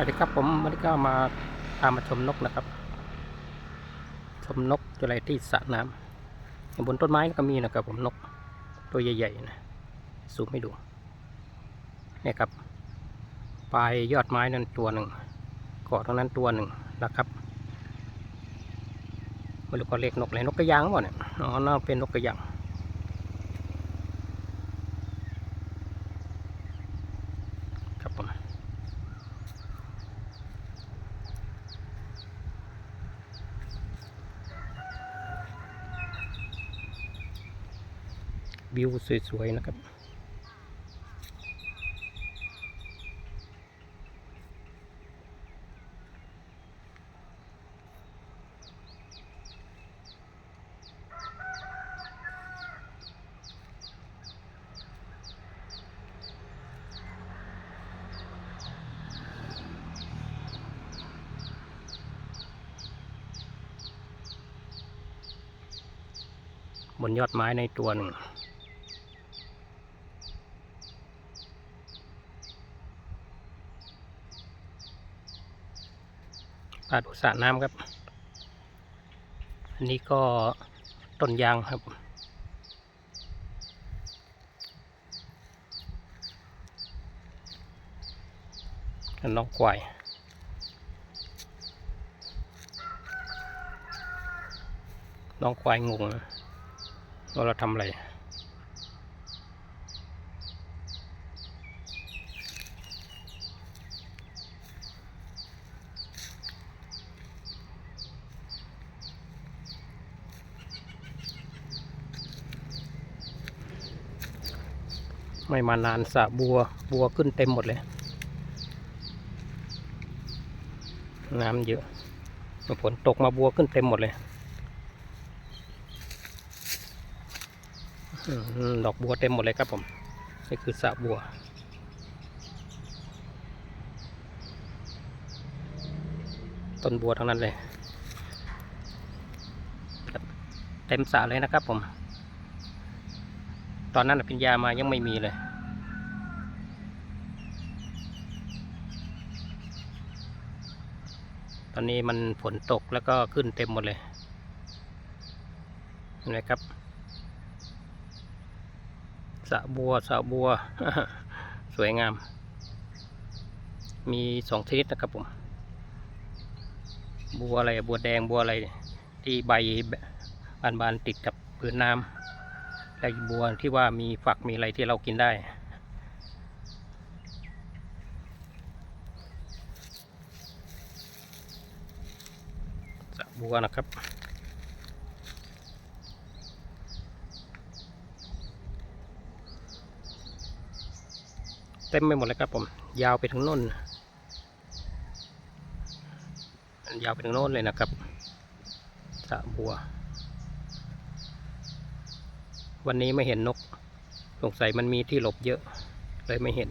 สวัสดีครับผมวันนี้ก็มาพามาชมนกนะครับ ชมนกตัวอะไรที่สระน้ำอย่างบนต้นไม้ก็มีนะครับ ผมนกตัวใหญ่ๆนะซูมให้ดูนี่ครับ ปลายยอดไม้นั้นตัวหนึ่งเกาะตรงนั้นตัวหนึ่งนะครับไม่รู้ก็เรียกนกอะไรนกกระยางหรือเปล่เนี่ยอ๋อน่าเป็นนกกระยางครับผม วิวสวย ๆ นะครับ บนยอดไม้ในตัวหนึ่ง ปลาดูสระน้ำครับ อันนี้ก็ต้นยางครับ น้องควายน้องควายงงนะว่าเราทำอะไร ไม่มานานสระบัวบัวขึ้นเต็มหมดเลย น้ำเยอะฝนตกมาบัวขึ้นเต็มหมดเลยดอกบัวเต็มหมดเลยครับผมนี่คือสระบัวต้นบัวทั้งนั้นเลย เต็มสระเลยนะครับผม อนนั้นพิญญามายังไม่มีเลย ตอนนี้มันฝนตกแล้วก็ขึ้นเต็มหมดเลยเห็นไหมครับสะบัวสะบัว สวยงาม มีสองชนิดนะครับผม บัวอะไร บัวแดงบัวอะไร ที่ใบบานๆติดกับพื้นน้ำ และบัวที่ว่ามีฝักมีอะไรที่เรากินได้ สะบัวนะครับ เต็มไปหมดเลยครับผม ยาวไปถึงน่นยาวไปถึงโน่นเลยนะครับสะบัว วันนี้ไม่เห็นนก สงสัยมันมีที่หลบเยอะ เลยไม่เห็น